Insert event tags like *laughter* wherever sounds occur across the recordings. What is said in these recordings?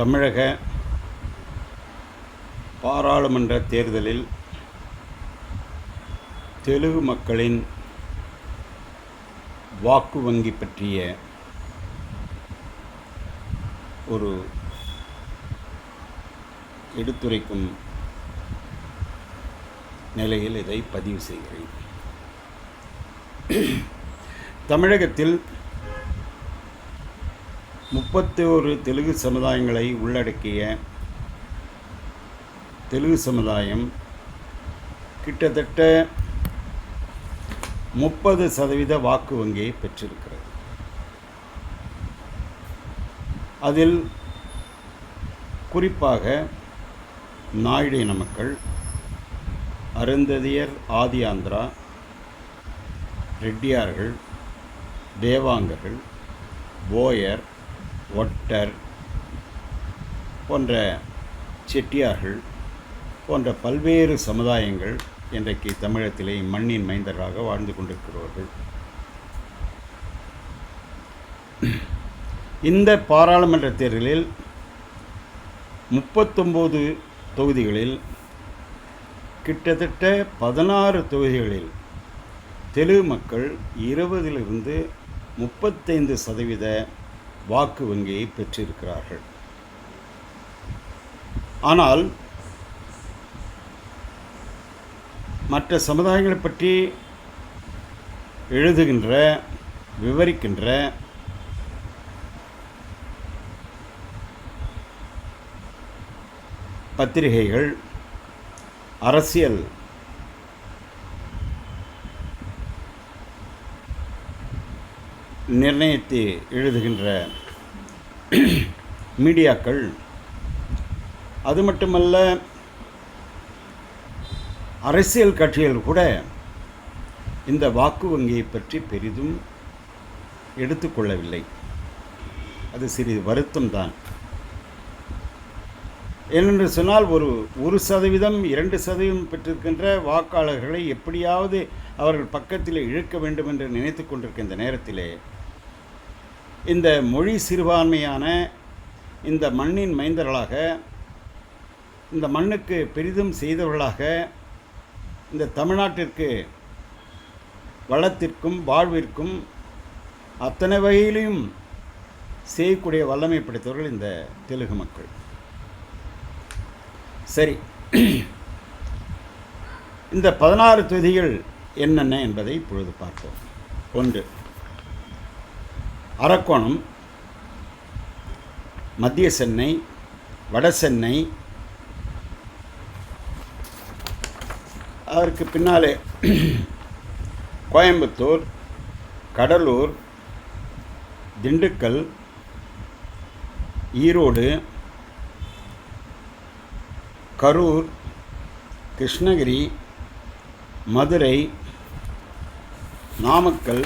தமிழக பாராளுமன்ற தேர்தலில் தெலுங்கு மக்களின் வாக்கு வங்கி பற்றிய ஒரு எடுத்துரைக்கும் நிலையில் இதை பதிவு செய்கிறேன். தமிழகத்தில் முப்பத்தி ஒரு தெலுங்கு சமுதாயங்களை உள்ளடக்கிய தெலுங்கு சமுதாயம் கிட்டத்தட்ட முப்பது சதவீத வாக்கு வங்கியை பெற்றிருக்கிறது. அதில் குறிப்பாக நாயுடு இன மக்கள் அருந்ததியர் ஆதி ஆந்திரா ரெட்டியார்கள் தேவாங்கர்கள் போயர் ஒட்டர் போன்ற செட்டியார்கள் போன்ற பல்வேறு சமுதாயங்கள் இன்றைக்கு தமிழகத்திலே மண்ணின் மைந்தராக வாழ்ந்து கொண்டிருக்கிறவர்கள் இந்த பாராளுமன்ற தேர்தலில் முப்பத்தொம்போது தொகுதிகளில் கிட்டத்தட்ட பதினாறு தொகுதிகளில் தெலுங்கு மக்கள் இருபதிலிருந்து முப்பத்தைந்து சதவீத வாக்கு வங்கியை பெற்றிருக்கிறார்கள். ஆனால் மற்ற சமுதாயங்களை பற்றி எழுதுகின்ற விவரிக்கின்ற பத்திரிகைகள் அரசியல் நிர்ணயித்து எழுதுகின்ற மீடியாக்கள் அது மட்டுமல்ல அரசியல் கட்சிகள் கூட இந்த வாக்கு வங்கியை பற்றி பெரிதும் எடுத்துக்கொள்ளவில்லை அது சிறிது வருத்தம் தான். ஏனென்று சொன்னால் ஒரு ஒரு சதவீதம் இரண்டு சதவீதம் பெற்றிருக்கின்ற வாக்காளர்களை எப்படியாவது அவர்கள் பக்கத்தில் இழுக்க வேண்டும் என்று நினைத்து கொண்டிருக்கின்ற நேரத்திலே இந்த மொழி சிறுபான்மையான இந்த மண்ணின் மைந்தர்களாக இந்த மண்ணுக்கு பெரிதும் செய்தவர்களாக இந்த தமிழ்நாட்டிற்கு வளத்திற்கும் வாழ்விற்கும் அத்தனை வகையிலையும் செய்யக்கூடிய வல்லமை படைத்தவர்கள் இந்த தெலுங்கு மக்கள். சரி. இந்த பதினாறு தொகுதிகள் என்னென்ன என்பதை இப்பொழுது பார்ப்போம். ஒன்று. அரக்கோணம் மத்திய சென்னை வட சென்னை அதற்கு பின்னாலே கோயம்புத்தூர் கடலூர் திண்டுக்கல் ஈரோடு கரூர் கிருஷ்ணகிரி மதுரை நாமக்கல்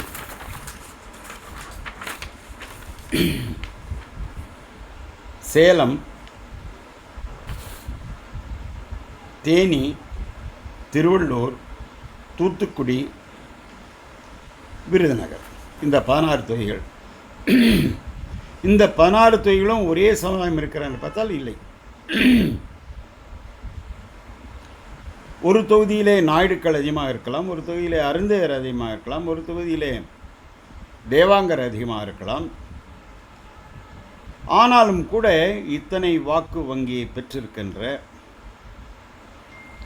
*clears throat* சேலம் தேனி திருவள்ளூர் தூத்துக்குடி விருதுநகர். இந்த பதினாறு தொகைகள் *clears throat* இந்த பதினாறு தொகைகளும் ஒரே சமுதாயம் இருக்கிறான்னு பார்த்தால் இல்லை. *clears throat* ஒரு தொகுதியிலே நாயுடுக்கள் அதிகமாக இருக்கலாம் ஒரு தொகுதியிலே அருந்தையர் அதிகமாக இருக்கலாம் ஒரு தொகுதியிலே தேவாங்கர் அதிகமாக இருக்கலாம் ஆனாலும் கூட இத்தனை வாக்கு வங்கியை பெற்றிருக்கின்ற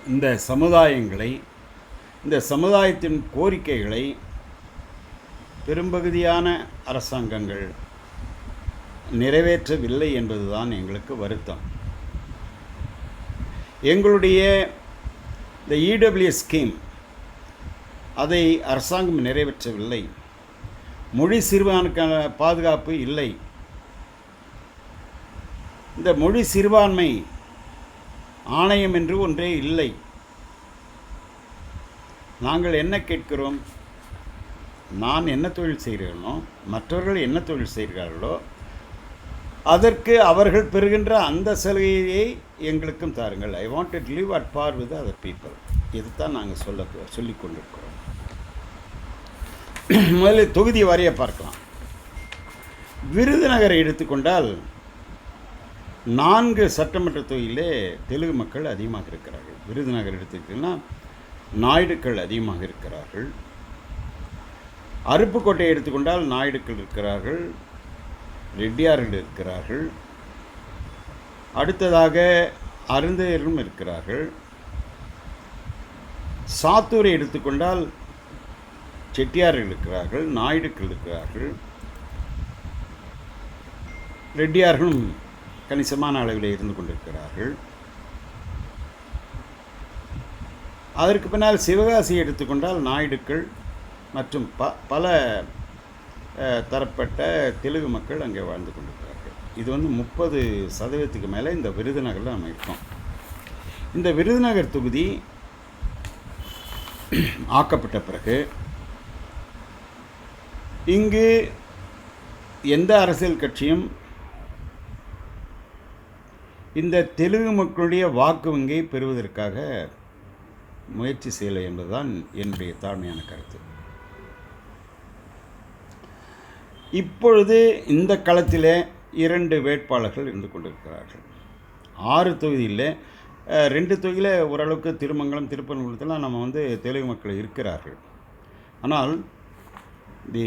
இந்த சமுதாயங்களை இந்த சமுதாயத்தின் கோரிக்கைகளை பெரும்பகுதியான அரசாங்கங்கள் நிறைவேற்றவில்லை என்பதுதான் எங்களுக்கு வருத்தம். எங்களுடைய இந்த இடபிள்யூ ஸ்கீம் அதை அரசாங்கம் நிறைவேற்றவில்லை. மொழி சிறுபான்மைக்கான பாதுகாப்பு இல்லை. இந்த மொழி சிறுபான்மை ஆணையம் என்று ஒன்றே இல்லை. நாங்கள் என்ன கேட்கிறோம்? நான் என்ன தொழில் செய்கிறேனோ மற்றவர்கள் என்ன தொழில் செய்கிறார்களோ அதற்கு அவர்கள் பெறுகின்ற அந்த சலுகையை எங்களுக்கும் தாருங்கள். I want to live at par with other people இதுதான் நாங்கள் சொல்ல சொல்லி கொண்டிருக்கிறோம். முதல்ல தொகுதி வாரியாக பார்க்கலாம். விருதுநகரை எடுத்துக்கொண்டால் நான்கு சட்டமன்ற தொகுதியிலே தெலுங்கு மக்கள் அதிகமாக இருக்கிறார்கள். விருதுநகர் எடுத்துக்கிட்டிங்கன்னா நாயுடுக்கள் அதிகமாக இருக்கிறார்கள். அருப்புக்கோட்டையை எடுத்துக்கொண்டால் நாயுடுக்கள் இருக்கிறார்கள். ரெட்டியார்கள் இருக்கிறார்கள். அடுத்ததாக அருந்தையரும் இருக்கிறார்கள். சாத்தூரை எடுத்துக்கொண்டால் செட்டியார்கள் இருக்கிறார்கள் நாயுடுக்கள் இருக்கிறார்கள். ரெட்டியார்களும் கணிசமான அளவில் இருந்து கொண்டிருக்கிறார்கள். அதற்கு பின்னால் சிவகாசி எடுத்துக்கொண்டால் நாயுடுக்கள் மற்றும் ப பல தரப்பட்ட தெலுங்கு மக்கள் அங்கே வாழ்ந்து கொண்டிருக்கிறார்கள். இது வந்து முப்பது சதவீதத்துக்கு மேலே இந்த விருதுநகரில் நம்ம இருக்கோம். இந்த விருதுநகர் தொகுதி ஆக்கப்பட்ட பிறகு இங்கு எந்த அரசியல் கட்சியும் இந்த தெலுங்கு மக்களுடைய வாக்கு வங்கியை பெறுவதற்காக முயற்சி செய்யலை என்பதுதான் என்னுடைய தாழ்மையான கருத்து. இப்பொழுது இந்த களத்தில் இரண்டு வேட்பாளர்கள் இருந்து கொண்டிருக்கிறார்கள். ஆறு தொகுதியில் ரெண்டு தொகுதியில் ஓரளவுக்கு திருமங்கலம் திருப்பரங்குளத்தெல்லாம் நம்ம வந்து தெலுங்கு மக்கள் இருக்கிறார்கள். ஆனால் தி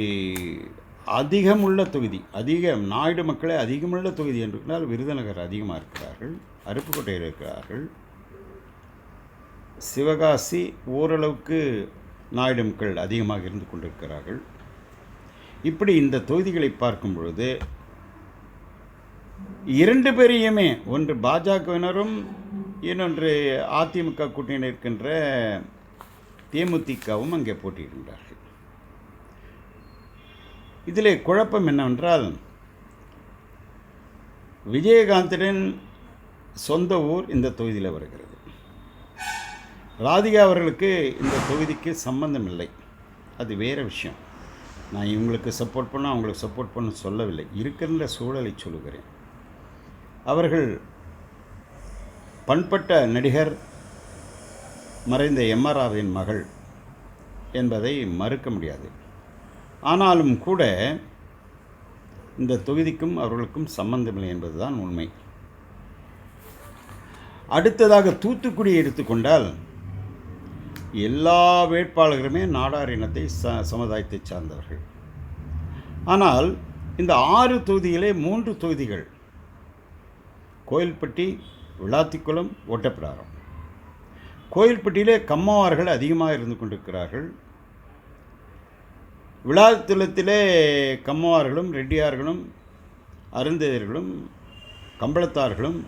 அதிகமுள்ள தொகுதி அதிக நாயுடு மக்களே அதிகமுள்ள தொகுதி என்று சொன்னால் விருதுநகர் அதிகமாக இருக்கிறார்கள் அருப்புக்கோட்டையில் இருக்கிறார்கள். சிவகாசி ஓரளவுக்கு நாயுடு மக்கள் அதிகமாக இருந்து கொண்டிருக்கிறார்கள். இப்படி இந்த தொகுதிகளை பார்க்கும் பொழுது இரண்டு பேரையுமே ஒன்று பாஜகவினரும் இன்னொன்று அதிமுக கூட்டணியில் இருக்கின்ற தேமுதிகவும் அங்கே போட்டியிடுகின்றார்கள் இதிலே குழப்பம் என்னவென்றால் விஜயகாந்தனின் சொந்த ஊர் இந்த தொகுதியில் வருகிறது. ராதிகா அவர்களுக்கு இந்த தொகுதிக்கு சம்பந்தம் இல்லை அது வேறு விஷயம். நான் இவங்களுக்கு சப்போர்ட் பண்ண அவங்களுக்கு சப்போர்ட் பண்ண சொல்லவில்லை. இருக்கின்ற சூழலை சொல்லுகிறேன். அவர்கள் பண்பட்ட நடிகர் மறைந்த எம்ஆர்ஆவின் மகள் என்பதை மறுக்க முடியாது. ஆனாலும் கூட இந்த தொகுதிக்கும் அவர்களுக்கும் சம்பந்தமில்லை என்பதுதான் உண்மை. அடுத்ததாக தூத்துக்குடியை எடுத்துக்கொண்டால் எல்லா வேட்பாளர்களுமே நாடார் இனத்தை ச சமுதாயத்தை சார்ந்தவர்கள். ஆனால் இந்த ஆறு தொகுதியிலே மூன்று தொகுதிகள் கோயில்பட்டி விளாத்திக்குளம் ஒட்டப்பிடாரம் கோயில்பட்டியிலே கம்மாவார்கள் அதிகமாக இருந்து கொண்டிருக்கிறார்கள். விழாத்துலத்திலே கம்மவார்களும் ரெட்டியார்களும் அருந்ததியர்களும் கம்பளத்தார்களும்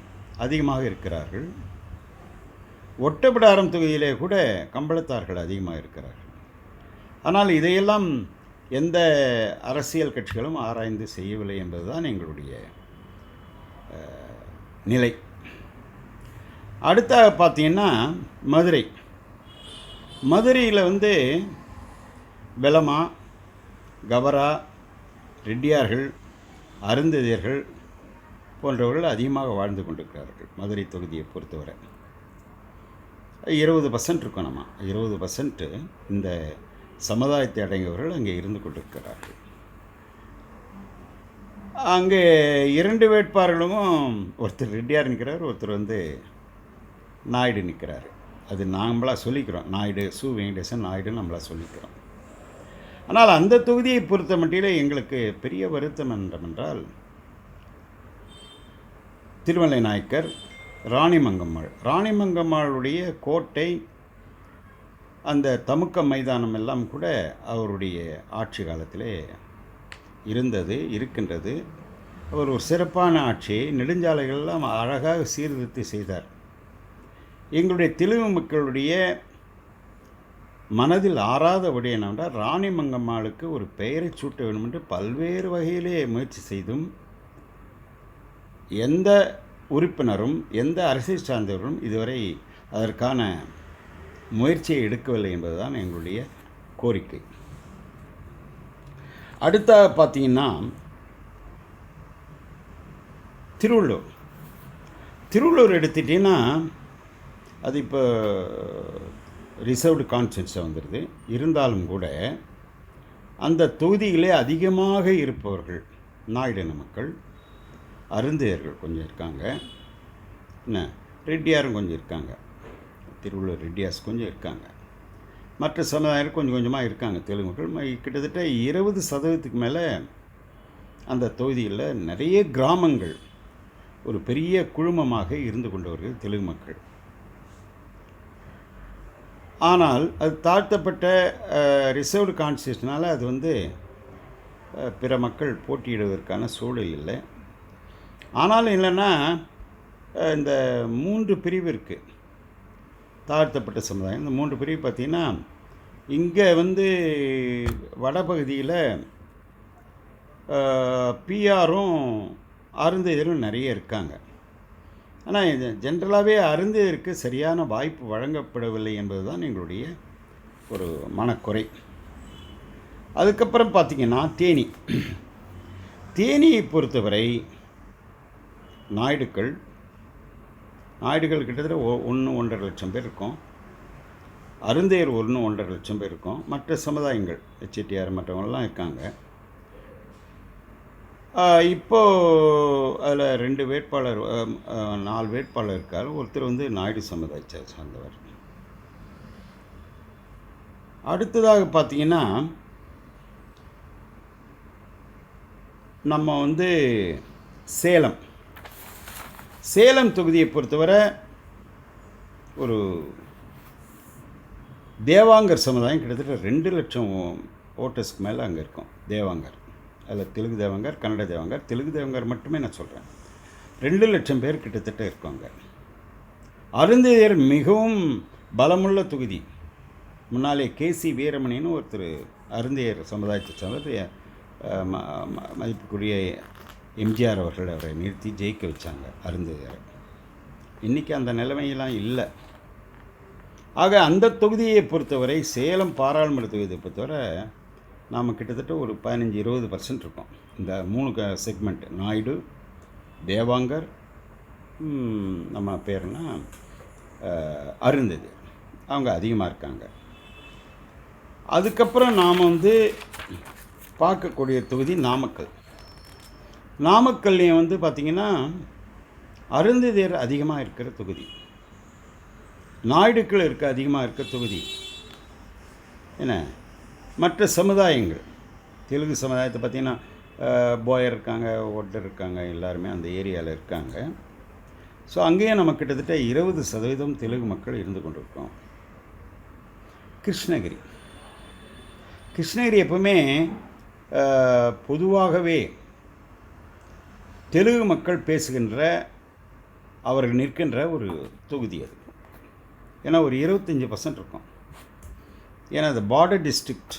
அதிகமாக இருக்கிறார்கள். ஒட்டப்பிடாரம் தொகுதியிலே கூட கம்பளத்தார்கள் அதிகமாக இருக்கிறார்கள். ஆனால் இதையெல்லாம் எந்த அரசியல் கட்சிகளும் ஆராய்ந்து செய்யவில்லை என்பதுதான் எங்களுடைய நிலை. அடுத்த பார்த்தீங்கன்னா மதுரை. மதுரையில் வந்து பெலமா கவரா ரெட்டியார்கள் அருந்ததியர்கள் போன்றவர்கள் அதிகமாக வாழ்ந்து கொண்டிருக்கிறார்கள் மதுரை தொகுதியை பொறுத்தவரை. இருபது பர்சன்ட் இருக்கும் நம்ம. இருபது பர்சன்ட்டு இந்த சமுதாயத்தை அடைந்தவர்கள் அங்கே இருந்து கொண்டிருக்கிறார்கள். அங்கே இரண்டு வேட்பாளர்களும் ஒருத்தர் ரெட்டியார் நிற்கிறார் ஒருத்தர் வந்து நாயுடு நிற்கிறார். அது நாம்பளாக சொல்லிக்கிறோம். நாயுடு சு வெங்கடேசன் நாயுடு நம்மளாக சொல்லிக்கிறோம். ஆனால் அந்த தொகுதியை பொறுத்த மட்டிலே எங்களுக்கு பெரிய வருத்தம் என்னவென்றால் திருமலை நாயக்கர் ராணிமங்கம்மாள். ராணிமங்கம்மாளுடைய கோட்டை அந்த தமுக்க மைதானம் எல்லாம் கூட அவருடைய ஆட்சி காலத்திலே இருந்தது இருக்கின்றது. அவர் ஒரு சிறப்பான ஆட்சியை நெடுஞ்சாலைகள் எல்லாம் அழகாக சீர்திருத்தி செய்தார். எங்களுடைய தெலுங்கு மக்களுடைய மனதில் ஆறாத என்னவென்றால் ராணி மங்கம்மாளுக்கு ஒரு பெயரை சூட்ட வேண்டும் என்று பல்வேறு வகையிலே முயற்சி செய்தும் எந்த உறுப்பினரும் எந்த அரசியல் சார்ந்தவரும் இதுவரை அதற்கான முயற்சியை எடுக்கவில்லை என்பதுதான் எங்களுடைய கோரிக்கை. அடுத்த பார்த்தீங்கன்னா திருவள்ளூர். திருவள்ளூர் எடுத்துட்டிங்கன்னா அது இப்போ ரிசர்வ்டு கான்ஸ்டன்ஸாக வந்துடுது இருந்தாலும் கூட அந்த தொகுதியிலே அதிகமாக இருப்பவர்கள் நாயுடின மக்கள் அருந்தையர்கள் கொஞ்சம் இருக்காங்க. என்ன? ரெட்டியாரும் கொஞ்சம் இருக்காங்க. திருவள்ளூர் ரெட்டியாஸ் கொஞ்சம் இருக்காங்க. மற்ற சமுதாயம் கொஞ்சம் கொஞ்சமாக இருக்காங்க. தெலுங்கு மக்கள் கிட்டத்தட்ட இருபது சதவீதத்துக்கு மேலே அந்த தொகுதியில் நிறைய கிராமங்கள் ஒரு பெரிய குழுமமாக இருந்து கொண்டவர்கள் தெலுங்கு மக்கள். ஆனால் அது தாழ்த்தப்பட்ட ரிசர்வ்டு கான்ஸ்டியூஷனால் அது வந்து பிற மக்கள் போட்டியிடுவதற்கான சூழல் இல்லை. ஆனாலும் இல்லைன்னா இந்த மூன்று பிரிவு இருக்குது தாழ்த்தப்பட்ட சமுதாயம். இந்த மூன்று பிரிவு பார்த்திங்கன்னா இங்கே வந்து வடபகுதியில் பிஆரும் அருந்ததியரும் நிறைய இருக்காங்க. ஆனால் இது ஜென்ரலாகவே அருந்ததியருக்கு சரியான வாய்ப்பு வழங்கப்படவில்லை என்பது தான் எங்களுடைய ஒரு மனக்குறை. அதுக்கப்புறம் பார்த்திங்கன்னா தேனி. தேனியை பொறுத்தவரை நாயுடுக்கள் நாயுடுகள் கிட்டத்தட்ட ஒன்று ஒன்றரை லட்சம் பேர் இருக்கும். அருந்தையர் ஒன்று ஒன்றரை லட்சம் பேர் இருக்கும். மற்ற சமுதாயங்கள் செட்டியார் மற்றவங்களாம் இருக்காங்க. இப்போது இப்போ அதில் ரெண்டு வேட்பாளர் நாலு வேட்பாளர் இருக்கார். ஒருத்தர் வந்து நாயுடு சமுதாயத்தை சார்ந்தவர். அடுத்ததாக பார்த்தீங்கன்னா நம்ம வந்து சேலம். சேலம் தொகுதியை பொறுத்தவரை ஒரு தேவாங்கர் சமுதாயம் கிட்டத்தட்ட ரெண்டு லட்சம் ஓட்டர்ஸ்க்கு மேலே அங்கே இருக்கும் தேவாங்கர். அதில் தெலுங்கு தேவங்கார் கன்னட தேவங்கர் தெலுங்கு தேவங்கர் மட்டுமே நான் சொல்கிறேன் ரெண்டு லட்சம் பேர் கிட்டத்தட்ட இருக்காங்க. அருந்ததியர் மிகவும் பலமுள்ள தொகுதி. முன்னாலே கேசி வீரமணின்னு ஒருத்தர் அருந்தையர் சமுதாயத்தை சேர்ந்த ம- மதிப்புக்குரிய எம்ஜிஆர் அவர்கள் அவரை நிறுத்தி ஜெயிக்க வச்சாங்க அருந்ததியரை. இன்றைக்கி அந்த நிலைமையெல்லாம் இல்லை. ஆக அந்த தொகுதியை பொறுத்தவரை சேலம் பாராளுமன்ற தொகுதியை பொறுத்தவரை நாம் கிட்டத்தட்ட ஒரு பதினஞ்சு இருபது பர்சன்ட் இருக்கோம். இந்த மூணு க செக்மெண்ட் நாயுடு தேவாங்கர் நம்ம பேர்னா அருந்தது. அவங்க அதிகமாக இருக்காங்க. அதுக்கப்புறம் நாம் வந்து பார்க்கக்கூடிய தொகுதி நாமக்கல். நாமக்கல்லையும் வந்து பார்த்திங்கன்னா அருந்ததியர் அதிகமாக இருக்கிற தொகுதி. நாயுடுக்கள் இருக்க அதிகமாக இருக்க தொகுதி. என்ன? மற்ற சமுதாயங்கள். தெலுங்கு சமுதாயத்தை பார்த்திங்கன்னா போயர் இருக்காங்க ஒட்டர் இருக்காங்க எல்லாருமே அந்த ஏரியாவில் இருக்காங்க. ஸோ அங்கேயே நம்ம கிட்டத்தட்ட இருபது சதவீதம் தெலுங்கு மக்கள் இருந்து கொண்டிருக்கோம். கிருஷ்ணகிரி. கிருஷ்ணகிரி எப்பவுமே பொதுவாகவே தெலுங்கு மக்கள் பேசுகின்ற அவர்கள் நிற்கின்ற ஒரு தொகுதி அது. ஏன்னா ஒரு இருபத்தஞ்சி பர்சன்ட் இருக்கும். ஏன்னா அது பார்டர் டிஸ்ட்ரிக்ட்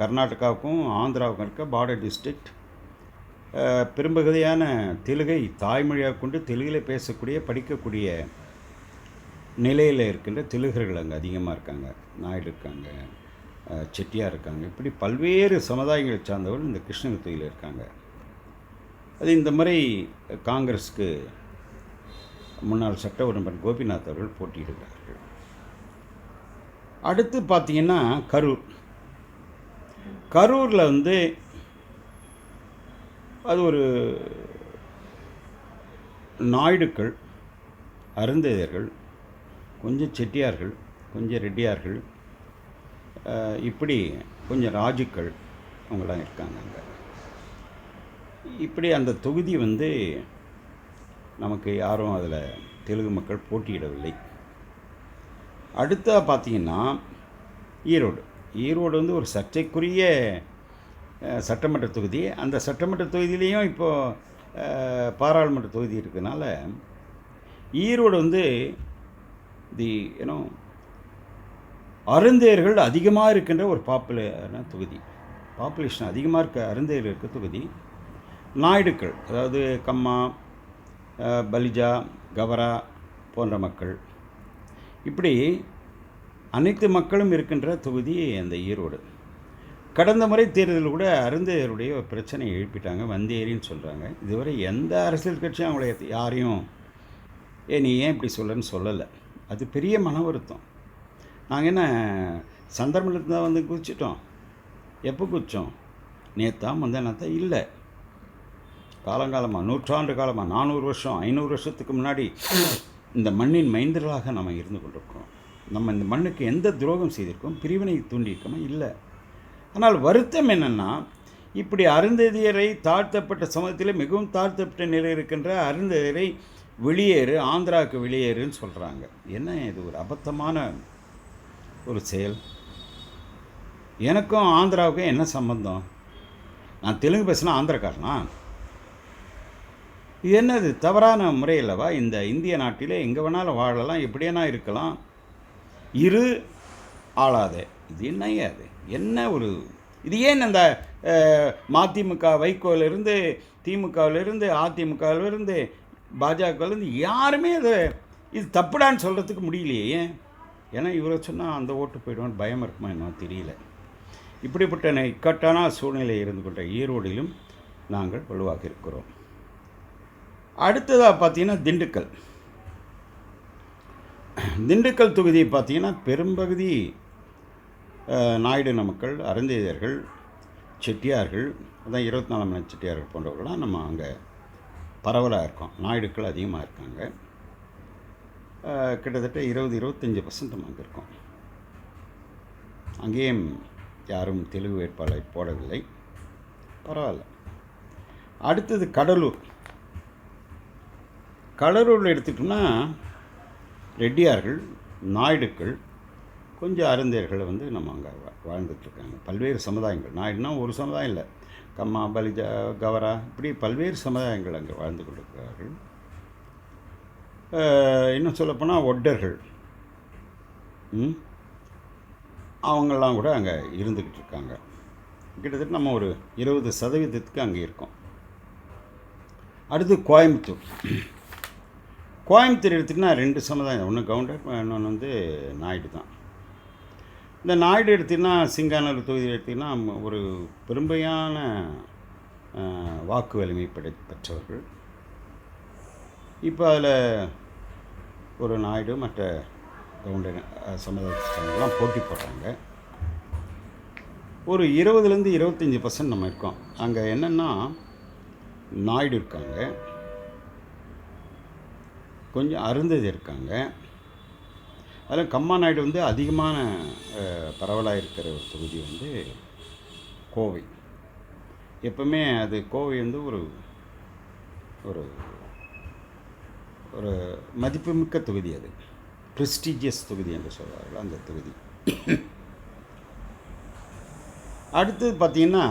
கர்நாடகாவுக்கும் ஆந்திராவுக்கும் இருக்க பார்டர் டிஸ்ட்ரிக்ட் பெரும்பகுதியான தெலுங்கை தாய்மொழியாக கொண்டு தெலுங்கில் பேசக்கூடிய படிக்கக்கூடிய நிலையில் இருக்கின்ற தெலுங்கர்கள் அங்கே அதிகமாக இருக்காங்க. நாயுடு இருக்காங்க செட்டியாக செட்டியார் இருக்காங்க. இப்படி பல்வேறு சமுதாயங்களை சார்ந்தவர்கள் இந்த கிருஷ்ணகிரி தொகுதியில் இருக்காங்க. அது இந்த முறை காங்கிரஸுக்கு முன்னாள் சட்ட உறுப்பினர் கோபிநாத் அவர்கள் போட்டியிடுகிறார்கள். அடுத்து பார்த்தீங்கன்னா கரூர். கரூரில் வந்து அது ஒரு நாயுடுக்கள் அருந்ததியர்கள் கொஞ்சம் செட்டியார்கள் கொஞ்சம் ரெட்டியார்கள் இப்படி கொஞ்சம் ராஜுக்கள் அவங்களாம் இருக்காங்க அங்கே. இப்படி அந்த தொகுதி வந்து நமக்கு யாரும் அதில் தெலுங்கு மக்கள் போட்டியிடவில்லை. அடுத்தா பார்த்தீங்கன்னா ஈரோடு. ஈரோடு வந்து ஒரு சர்ச்சைக்குரிய சட்டமன்ற தொகுதி. அந்த சட்டமன்ற தொகுதியிலையும் இப்போது பாராளுமன்ற தொகுதி இருக்கிறதுனால ஈரோடு வந்து தி ஏன்னோ அருந்தையர்கள் அதிகமாக இருக்கின்ற ஒரு பாப்புலரான தொகுதி. பாப்புலேஷன் அதிகமாக இருக்க அருந்தையர்கள் இருக்க தொகுதி. நாயுடுக்கள் அதாவது கம்மா பலிஜா கவரா போன்ற மக்கள். இப்படி அனைத்து மக்களும் இருக்கின்ற தொகுதி அந்த ஈரோடு. கடந்த முறை தேர்தலில் கூட அருந்தையருடைய பிரச்சனையை எழுப்பிட்டாங்க வந்தேரின்னு சொல்கிறாங்க இதுவரை எந்த அரசியல் கட்சியும் அவங்கள யாரையும் ஏ நீ ஏன் இப்படி சொல்லன்னு சொல்லலை. அது பெரிய மன வருத்தம். நாங்கள் என்ன சந்தர்ப்பத்தில் தான் வந்து குதிச்சிட்டோம். எப்போ குதித்தோம் நேத்தா முந்தா இல்லை. காலங்காலமாக நூற்றாண்டு காலமாக நானூறு வருஷம் ஐநூறு வருஷத்துக்கு முன்னாடி இந்த மண்ணின் மைந்தர்களாக நம்ம இருந்து கொண்டிருக்கிறோம். நம்ம இந்த மண்ணுக்கு எந்த துரோகம் செய்திருக்கோம்? பிரிவினை தூண்டியிருக்கோமா? இல்லை. ஆனால் வருத்தம் என்னென்னா இப்படி அருந்ததியரை தாழ்த்தப்பட்ட சமூகத்தில் மிகவும் தாழ்த்தப்பட்ட நிலை இருக்கின்ற அருந்ததியரை வெளியேறு ஆந்திராவுக்கு வெளியேறுன்னு சொல்கிறாங்க என்ன இது? ஒரு அபத்தமான ஒரு செயல். எனக்கும் ஆந்திராவுக்கும் என்ன சம்பந்தம்? நான் தெலுங்கு பேசினா ஆந்திரக்காரனா? இது என்னது தவறான முறையில்லவா? இந்த இந்திய நாட்டிலே எங்கே வேணாலும் வாழலாம் எப்படியானா இருக்கலாம். இரு ஆளாதே. இது என்னையா அது? என்ன ஒரு இது ஏன் அந்த மதிமுக வைகோவிலிருந்து திமுகவிலிருந்து அதிமுகவிலிருந்து பாஜகவிலேருந்து யாருமே அதை இது தப்புடான்னு சொல்கிறதுக்கு முடியலையே ஏன்? ஏன்னா இவரை சொன்னால் அந்த ஓட்டு போயிடுவான்னு பயம் இருக்குமா என்ன தெரியல. இப்படிப்பட்ட இக்கட்டான சூழ்நிலை இருந்து கொண்ட ஈரோடிலும் நாங்கள் வலுவாக இருக்கிறோம். அடுத்ததாக பார்த்தீங்கன்னா திண்டுக்கல். திண்டுக்கல் தொகுதியை பார்த்தீங்கன்னா பெரும்பகுதி நாயுடு மக்கள் அருந்ததியர்கள் செட்டியார்கள் அதான் இருபத்தி நாலாம் மணி செட்டியார்கள் போன்றவர்கள்லாம் நம்ம அங்கே பரவலாக இருக்கோம். நாயுடுக்கள் அதிகமாக இருக்காங்க. கிட்டத்தட்ட இருபது இருபத்தஞ்சி பர்சன்ட் நம்ம அங்கே இருக்கோம். அங்கேயும் யாரும் தெலுங்கு வேட்பாளரை போடவில்லை. பரவாயில்ல. அடுத்தது கடலூர். கடலூரில் எடுத்துக்கிட்டோம்னா ரெட்டியார்கள் நாயுடுக்கள் கொஞ்சம் அருந்தியர்கள் வந்து நம்ம அங்கே வாழ்ந்துட்டுருக்காங்க பல்வேறு சமுதாயங்கள். நாயுடுனா ஒரு சமுதாயம் இல்லை. கம்மா பலிஜா கவரா இப்படி பல்வேறு சமுதாயங்கள் அங்கே வாழ்ந்து கொண்டிருக்கிறார்கள். இன்னும் சொல்லப்போனால் ஒட்டர்கள். அவங்கெல்லாம் கூட அங்கே இருந்துக்கிட்டு இருக்காங்க கிட்டத்தட்ட நம்ம ஒரு இருபது சதவீதத்துக்கு அங்கே இருக்கோம். அடுத்து கோயம்புத்தூர். கோயம்புத்தூர் எடுத்துக்கினா ரெண்டு சமுதாயம். ஒன்று கவுண்டர் இன்னொன்று வந்து நாயுடு தான். இந்த நாயுடு எடுத்திங்கன்னா சிங்கானூர் தொகுதியில் எடுத்திங்கன்னா ஒரு பெரும்பையான வாக்கு வலிமை படை பெற்றவர்கள். இப்போ அதில் ஒரு நாயுடு மற்ற கவுண்டர் அஹ், போட்டி போடுறாங்க. ஒரு இருபதுலேருந்து இருபத்தஞ்சி பர்சன்ட் நம்ம இருக்கோம். அங்கே என்னென்னா நாயுடு இருக்காங்க. கொஞ்சம் அருந்ததி இருக்காங்க. அதில் கம்மா நாயுடு வந்து அதிகமான பரவலாக இருக்கிற ஒரு தொகுதி வந்து கோவை. எப்பவுமே அது கோவை வந்து ஒரு ஒரு ஒரு மதிப்புமிக்க தொகுதி அது. ப்ரெஸ்டீஜியஸ் தொகுதி என்று சொல்வார்கள் அந்த தொகுதி. அடுத்தது பார்த்திங்கன்னா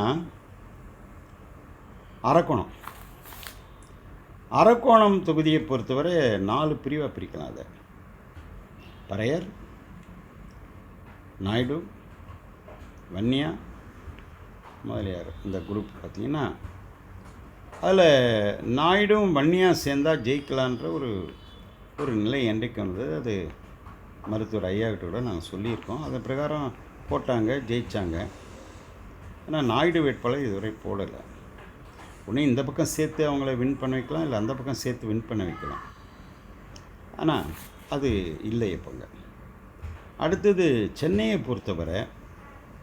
அரக்கோணம். அரக்கோணம் தொகுதியை பொறுத்தவரை நாலு பிரிவாக பிரிக்கலாம் அதை. பறையர் நாயுடு வன்னியா முதலியார். இந்த குரூப் பார்த்திங்கன்னா அதில் நாயுடும் வன்னியா சேர்ந்தா ஜெயிக்கலான்ற ஒரு ஒரு நிலை என்றைக்கு வந்தது அது மருத்துவர் ஐயாக்கிட்ட கூட நாங்கள் சொல்லியிருக்கோம். அதன் பிரகாரம் போட்டாங்க ஜெயித்தாங்க ஆனால் நாயுடு வேட்பாளர் இதுவரை போடலை. ஒன்று இந்த பக்கம் சேர்த்து அவங்கள வின் பண்ண வைக்கலாம் இல்லை அந்த பக்கம் சேர்த்து வின் பண்ண வைக்கலாம். ஆனால் அது இல்லை இப்போங்க அடுத்தது சென்னையை பொறுத்தவரை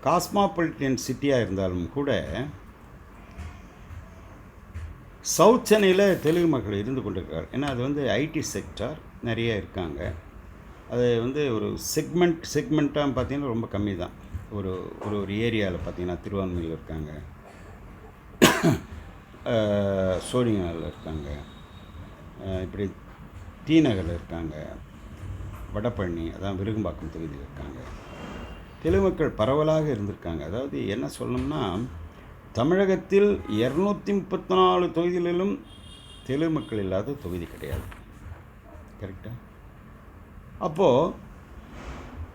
காஸ்மாபாலிட்டியன் சிட்டியாக இருந்தாலும் கூட சவுத் சென்னையில் தெலுங்கு மக்கள் இருந்து கொண்டிருக்கார் ஏன்னா அது வந்து ஐடி செக்டார் நிறைய இருக்காங்க. அது வந்து ஒரு செக்மெண்ட் செக்மெண்ட்டாக பார்த்தீங்கன்னா ரொம்ப கம்மி தான். ஒரு ஒரு ஒரு ஏரியாவில் பார்த்தீங்கன்னா திருவான்மையில் இருக்காங்க. அஹ், இருக்காங்க. இப்படி டி நகரில் இருக்காங்க. வடபழனி அதான் விருகம்பாக்கம் தொகுதியில் இருக்காங்க. தெலுங்கு மக்கள் பரவலாக இருந்திருக்காங்க. அதாவது என்ன சொல்லணும்னா தமிழகத்தில் இரநூத்தி முப்பத்தி நாலு தொகுதிகளிலும் தெலுங்கு மக்கள் இல்லாத தொகுதி கிடையாது. கரெக்டாக அப்போது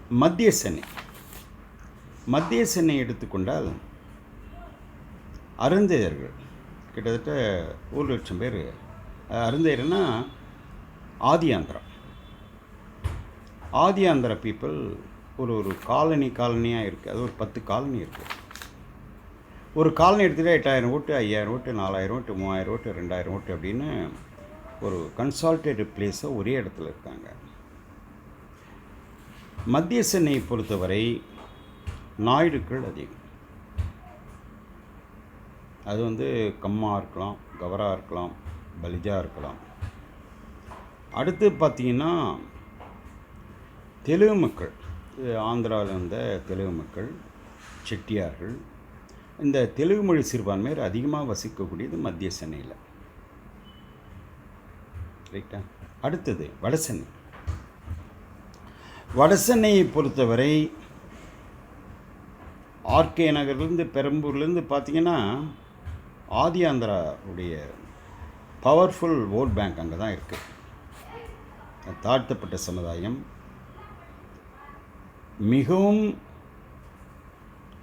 மத்திய சென்னை. மத்திய சென்னை எடுத்துக்கொண்டால் அருந்தேயர்கள் கிட்டத்தட்ட ஒரு லட்சம் பேர். அருந்தேருன்னா ஆதி ஆந்திரா ஆதி ஆந்திரா பீப்புள் ஒரு ஒரு காலனி காலனியாக இருக்குது அது ஒரு பத்து காலனி இருக்குது ஒரு காலனி எடுத்துகிட்டு எட்டாயிரம் ஓட்டு ஐயாயிரம் ஓட்டு நாலாயிரம் ஓட்டு மூவாயிரம் ஓட்டு ரெண்டாயிரம் ஓட்டு அப்படின்னு ஒரு கன்சால்டேட் பிளேஸாக ஒரே இடத்துல இருக்காங்க. மத்திய சென்னையை பொறுத்தவரை நாயுடுக்கள் அதிகம். அது வந்து கம்மா இருக்கலாம் கவராக இருக்கலாம் பலிஜா இருக்கலாம். அடுத்து பார்த்தீங்கன்னா தெலுங்கு மக்கள். ஆந்திராவில் இருந்த தெலுங்கு மக்கள் செட்டியார்கள். இந்த தெலுங்கு மொழி சிறுபான்மையர் அதிகமாக வசிக்கக்கூடியது மத்திய சென்னையில். ரைட்டா அடுத்தது வடசென்னை வடசென்னையை பொறுத்தவரை ஆர்கே நகர்லேருந்து பெரம்பூர்லேருந்து பார்த்திங்கன்னா ஆதி ஆந்திராவுடைய பவர்ஃபுல் ஓட் பேங்க் அங்கே தான் இருக்குது தாழ்த்தப்பட்ட சமுதாயம். மிகவும்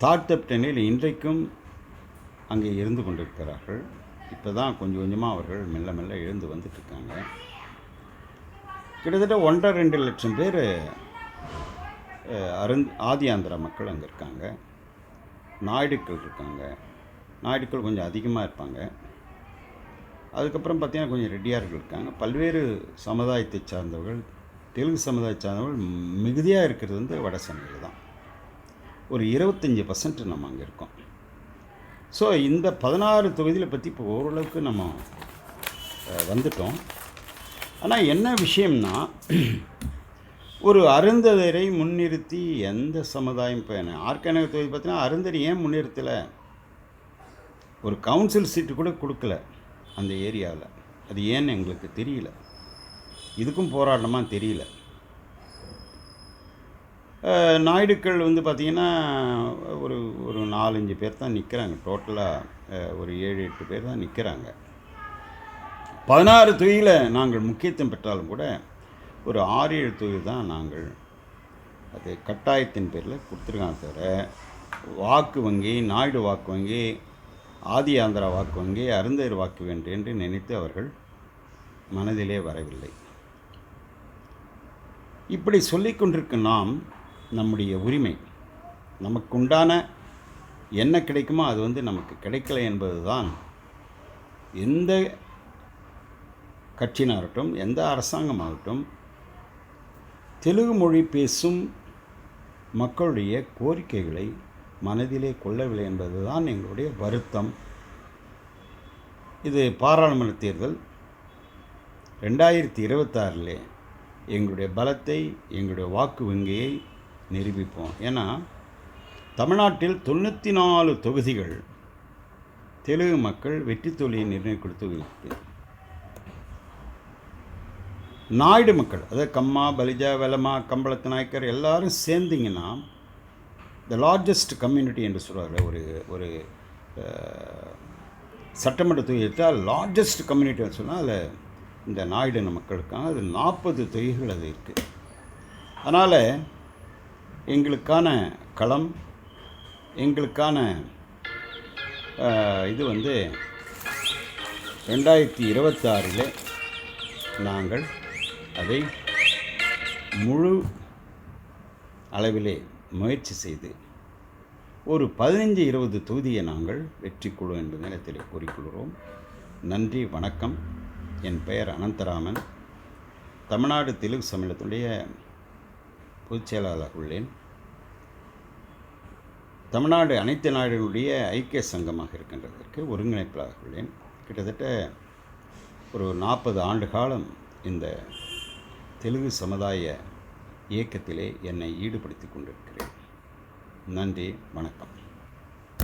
தாழ்த்தப்பட்ட நிலையில் இன்றைக்கும் அங்கே இருந்து கொண்டிருக்கிறார்கள். இப்போ தான் கொஞ்சம் கொஞ்சமாக அவர்கள் மெல்ல மெல்ல எழுந்து வந்துட்டுருக்காங்க கிட்டத்தட்ட ஒன்றரை ரெண்டு லட்சம் பேர் அருந் ஆதி ஆந்திரா மக்கள் அங்கே இருக்காங்க. நாயுடுக்கள் இருக்காங்க. நாயுடுக்கள் கொஞ்சம் அதிகமாக இருப்பாங்க. அதுக்கப்புறம் பார்த்தீங்கன்னா கொஞ்சம் ரெட்டியார்கள் இருக்காங்க. பல்வேறு சமுதாயத்தை சார்ந்தவர்கள் தெலுங்கு சமுதாயத்தை சார்ந்தவர்கள் மிகுதியாக இருக்கிறது வந்து வட சென்னையில் தான். ஒரு இருபத்தஞ்சி பர்சன்ட் நம்ம அங்கே இருக்கோம். ஸோ இந்த பதினாறு தொகுதியில் பற்றி இப்போ ஓரளவுக்கு நம்ம வந்துட்டோம். ஆனால் என்ன விஷயம்னா ஒரு அருந்ததரை முன்னிறுத்தி எந்த சமுதாயம் இப்போ ஆர்கனக தொகுதி பார்த்தீங்கன்னா அருந்தரி ஏன் முன்னிறுத்தலை? ஒரு கவுன்சில் சீட்டு கூட கொடுக்கல அந்த ஏரியாவில். அது ஏன்னு எங்களுக்கு தெரியல. இதுக்கும் போராட்டமாக தெரியல. நாயுடுக்கள் வந்து பார்த்திங்கன்னா ஒரு ஒரு நாலஞ்சு பேர் தான் நிற்கிறாங்க டோட்டலாக ஒரு ஏழு எட்டு பேர் தான் நிற்கிறாங்க பதினாறு தொகுதியில் நாங்கள் முக்கியத்துவம் பெற்றாலும் கூட ஒரு ஆறு ஏழு தொகுதி தான் நாங்கள் அது கட்டாயத்தின் பேரில் கொடுத்துருக்காங்க தவிர வாக்கு வங்கி நாயுடு வாக்கு வங்கி ஆதி ஆந்திரா வாக்கு வங்கி அருந்தர் வாக்கு வேண்டும் என்று நினைத்து அவர்கள் மனதிலே வரவில்லை. இப்படி சொல்லிக்கொண்டிருக்கும் நாம் நம்முடைய உரிமை நமக்குண்டான என்ன கிடைக்குமோ அது வந்து நமக்கு கிடைக்கல என்பது தான் எந்த கட்சியினாகட்டும் எந்த அரசாங்கமாகட்டும் தெலுங்கு மொழி பேசும் மக்களுடைய கோரிக்கைகளை மனதிலே கொள்ளவில்லை என்பதுதான் எங்களுடைய வருத்தம். இது பாராளுமன்ற தேர்தல் ரெண்டாயிரத்தி இருபத்தாறில் எங்களுடைய பலத்தை எங்களுடைய வாக்கு வங்கியை நிரூபிப்போம். ஏன்னா தமிழ்நாட்டில் தொண்ணூற்றி நாலு தொகுதிகள் தெலுங்கு மக்கள் வெற்றி தொழிலை நிர்ணயிக்கிற தொகுதி நாயுடு மக்கள் அதாவது கம்மா பலிஜா வெலமா கம்பளத்து நாயக்கர் எல்லாரும் சேர்ந்தீங்கன்னா த லார்ஜஸ்ட் கம்யூனிட்டி என்று சொல்கிறார்கள் ஒரு ஒரு சட்டமன்ற தொகுதி எடுத்தால் லார்ஜஸ்ட் கம்யூனிட்டி சொன்னால் அதில் இந்த நாயுடு மக்களுக்கான அது நாற்பது தொகுதிகள் அது இருக்குது அதனால் எங்களுக்கான களம் எங்களுக்கான இது வந்து ரெண்டாயிரத்தி இருபத்தாறில் நாங்கள் அதை முழு அளவிலே முயற்சி செய்து ஒரு பதினைஞ்சு இருபது தொகுதியை நாங்கள் வெற்றி குழு என்ற நேரத்தில் கூறிக்கொள்கிறோம். நன்றி வணக்கம். என் பெயர் அனந்தராமன். தமிழ்நாடு தெலுங்கு சம்மேளத்துடைய பொதுச் செயலாளர் உள்ளேன். தமிழ்நாடு அனைத்து நாடுகளுடைய ஐக்கிய சங்கமாக இருக்கின்றதற்கு ஒருங்கிணைப்பாளர் உள்ளேன். கிட்டத்தட்ட ஒரு நாற்பது ஆண்டு காலம் இந்த தெலுங்கு சமுதாய இயக்கத்திலே என்னை ஈடுபடுத்தி கொண்டிருக்கிறேன். நன்றி வணக்கம்.